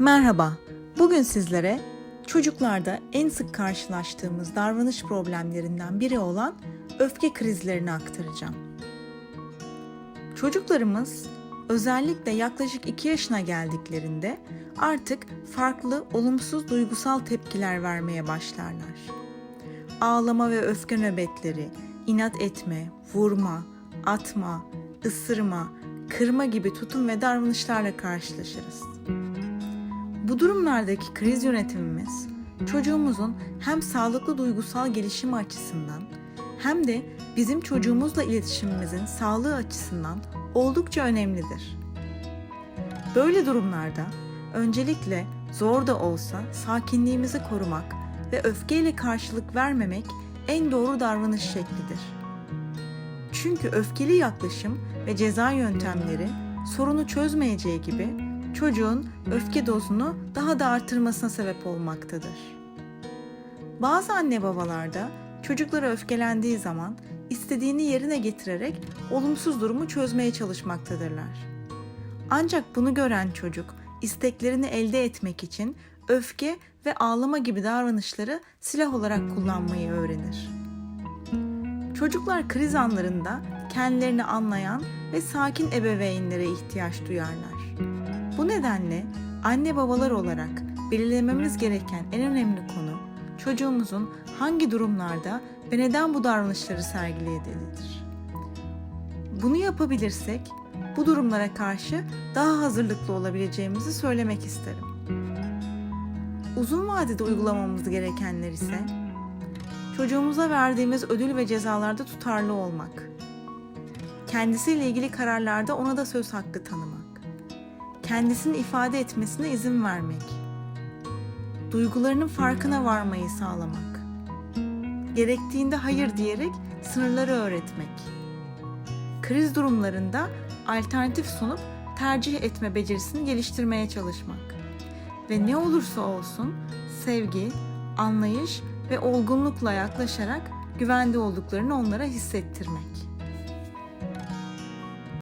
Merhaba. Bugün sizlere çocuklarda en sık karşılaştığımız davranış problemlerinden biri olan öfke krizlerini aktaracağım. Çocuklarımız özellikle yaklaşık 2 yaşına geldiklerinde artık farklı olumsuz duygusal tepkiler vermeye başlarlar. Ağlama ve öfke nöbetleri, inat etme, vurma, atma, ısırma, kırma gibi tutum ve davranışlarla karşılaşırız. Bu durumlardaki kriz yönetimimiz çocuğumuzun hem sağlıklı duygusal gelişimi açısından hem de bizim çocuğumuzla iletişimimizin sağlığı açısından oldukça önemlidir. Böyle durumlarda öncelikle zor da olsa sakinliğimizi korumak ve öfkeyle karşılık vermemek en doğru davranış şeklidir. Çünkü öfkeli yaklaşım ve ceza yöntemleri sorunu çözmeyeceği gibi çocuğun öfke dozunu daha da artırmasına sebep olmaktadır. Bazı anne babalarda çocuklara öfkelendiği zaman istediğini yerine getirerek olumsuz durumu çözmeye çalışmaktadırlar. Ancak bunu gören çocuk isteklerini elde etmek için öfke ve ağlama gibi davranışları silah olarak kullanmayı öğrenir. Çocuklar kriz anlarında kendilerini anlayan ve sakin ebeveynlere ihtiyaç duyarlar. Bu nedenle anne babalar olarak belirlememiz gereken en önemli konu çocuğumuzun hangi durumlarda ve neden bu davranışları sergilediğidir. Bunu yapabilirsek bu durumlara karşı daha hazırlıklı olabileceğimizi söylemek isterim. Uzun vadede uygulamamız gerekenler ise çocuğumuza verdiğimiz ödül ve cezalarda tutarlı olmak, kendisiyle ilgili kararlarda ona da söz hakkı tanımak, kendisini ifade etmesine izin vermek, duygularının farkına varmayı sağlamak, gerektiğinde hayır diyerek sınırları öğretmek, kriz durumlarında alternatif sunup tercih etme becerisini geliştirmeye çalışmak. Ve ne olursa olsun sevgi, anlayış ve olgunlukla yaklaşarak güvende olduklarını onlara hissettirmek.